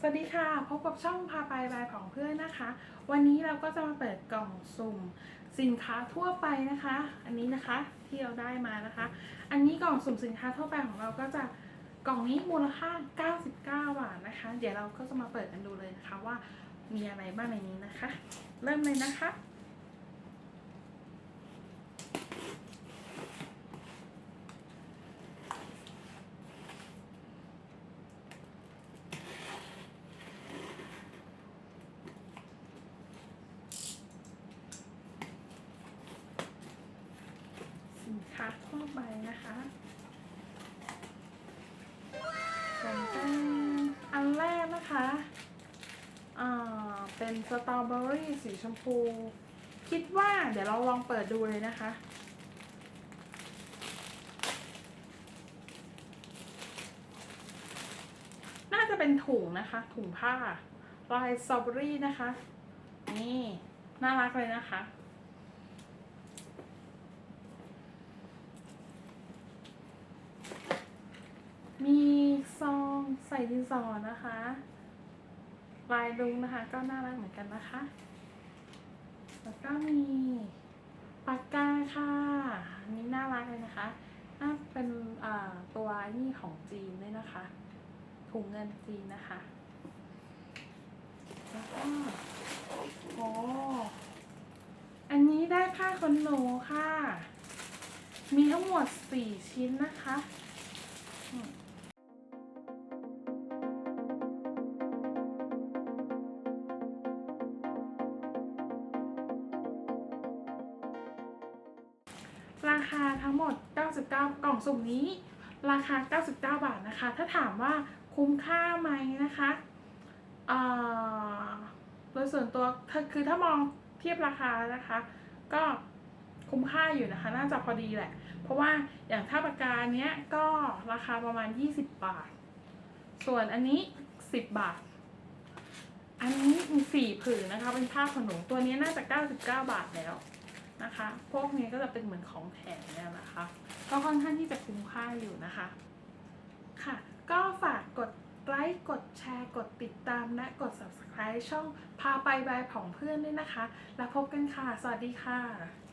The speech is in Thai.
สวัสดีค่ะ พบกับช่องพาไปบายของเพื่อนนะคะ วันนี้เราก็จะมาเปิดกล่องสุ่มสินค้าทั่วไปนะคะ อันนี้นะคะที่เราได้มานะคะ อันนี้กล่องสุ่มสินค้าทั่วไปของเราก็จะกล่องนี้มูลค่า 99 บาทนะคะ เดี๋ยวเราก็จะมาเปิดกันดูเลยนะคะว่ามีอะไรบ้างในนี้นะคะ เริ่มเลยนะคะ สินค้าไปนะคะกันกันอันแรกนะคะอ่าเป็นสตรอเบอรี่สีชมพู คิดว่าเดี๋ยวเราลองเปิดดูเลยนะคะ น่าจะเป็นถุงนะคะ ถุงผ้าลายสตรอเบอรี่นะคะ นี่ น่ารักเลยนะคะ มีซองใส่ดินสอนะคะ ลายลุงนะคะก็น่ารักเหมือนกันนะคะ แล้วก็มีปากกาค่ะนนี้น่ารักเลยนะคะน่าเป็นตัวนี่ของจีนด้วยนะคะถุงเงินจีนนะคะแล้วก็โอ้อันนี้ได้ผ้าขนหนูค่ะ มีทั้งหมดสี่ชิ้นนะคะ ราคาทั้งหมด 99 กล่องสุ่มนี้ ราคา 99 บาทนะคะ ถ้าถามว่าคุ้มค่าไหมนะคะโดยส่วนตัวคือถ้ามองเทียบราคานะคะ ก็คุ้มค่าอยู่นะคะ น่าจะพอดีแหละ เพราะว่าอย่างถ้าปากกาเนี้ยก็ราคาประมาณ 20 บาท ส่วนอันนี้ 10 บาท อันนี้มีสี่ผืนนะคะ เป็นผ้าขนหนูตัวนี้น่าจะ 99 บาทแล้ว นะคะ พวกนี้ก็จะเป็นเหมือนของแถมเนี่ยนะคะ ก็ค่อนข้างที่จะคุ้มค่าอยู่นะคะ ค่ะ ก็ฝากกดไลค์ กดแชร์ กดติดตาม และกด subscribe ช่องพาไปบายของเพื่อนด้วยนะคะ แล้วพบกันค่ะ สวัสดีค่ะ